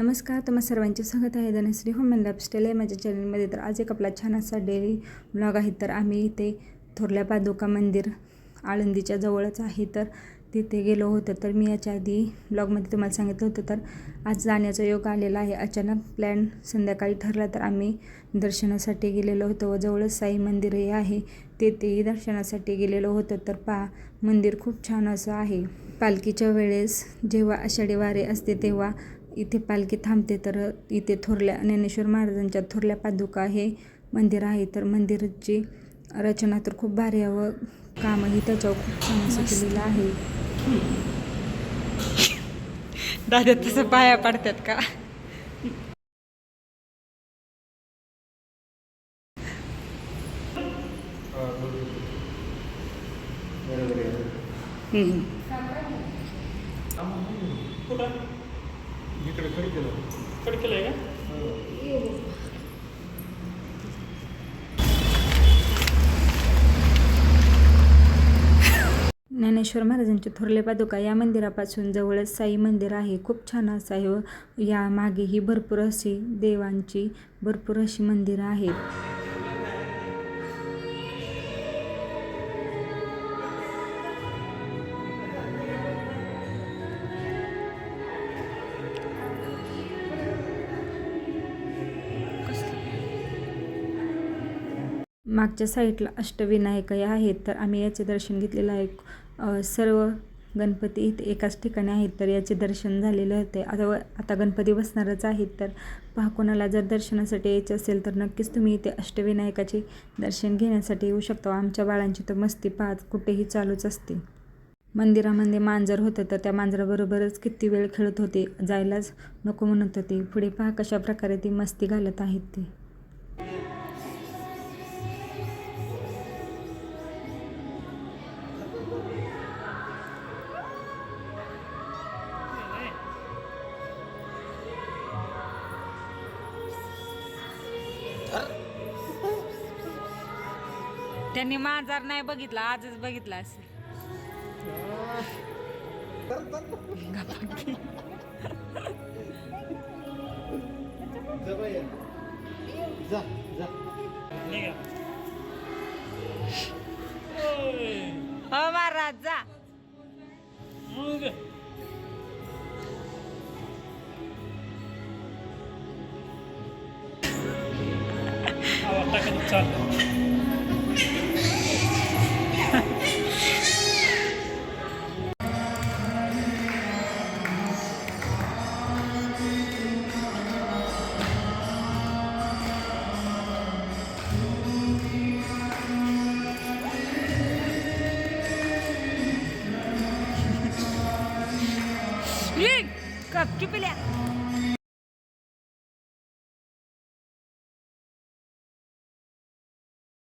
नमस्कार तुम्हा सर्वांचे स्वागत आहे. धनश्री होम अँड लाईफस्टाईल आहे माझ्या चॅनलमध्ये तर आज एक आपला छान असा डेली ब्लॉग आहे. तर आम्ही इथे थोरल्या पादुका मंदिर आळंदीच्या जवळच आहे. तर तिथे गेलो होतो. तर मी याच्या आधी ब्लॉगमध्ये तुम्हाला सांगितलं होतं. तर आज जाण्याचा योग आलेला आहे. अचानक प्लॅन संध्याकाळी ठरला तर आम्ही दर्शनासाठी गेलेलो होतो. व जवळच साई मंदिरही आहे. तेथेही दर्शनासाठी गेलेलो होतो. तर पा मंदिर खूप छान असं आहे. पालखीच्या वेळेस जेव्हा आषाढी वारे असते तेव्हा इथे पालखी थांबते तर इथे थोरल्या ज्ञानेश्वर महाराजांच्या थोरल्या पादुका हे मंदिर आहे. तर मंदिराची रचना तर खूप भारी आहे व कामही त्याच्यावर खूप छान असं केलेलं आहे. दादा तसं पाया पडतात का? इकडे केलं. ज्ञानेश्वर महाराजांचे थोरले पादुका या मंदिरापासून जवळच साई मंदिर आहे. खूप छान असं आहे. व या मागेही भरपूर अशी देवांची भरपूर अशी मंदिरं आहेत. मागच्या साईडला अष्टविनायकही आहेत तर आम्ही याचे दर्शन घेतलेलं आहे. सर्व गणपती इथे एकाच ठिकाणी आहेत तर याचे दर्शन झालेले होते. आता व आता गणपती बसणारच आहेत तर पहा कोणाला जर दर्शनासाठी यायचं असेल तर नक्कीच तुम्ही इथे अष्टविनायकाचे दर्शन घेण्यासाठी येऊ शकता. आमच्या बाळांची तर मस्ती पाहत कुठेही चालूच असते. मंदिरामध्ये मांजर होतं तर त्या मांजराबरोबरच किती वेळ खेळत होते जायलाच नको म्हणत होते. पुढे पहा कशा प्रकारे ती मस्ती घालत आहेत ते. त्यांनी मांजार नाही बघितला आजच बघितला असेल हो महाराज जा. 准备练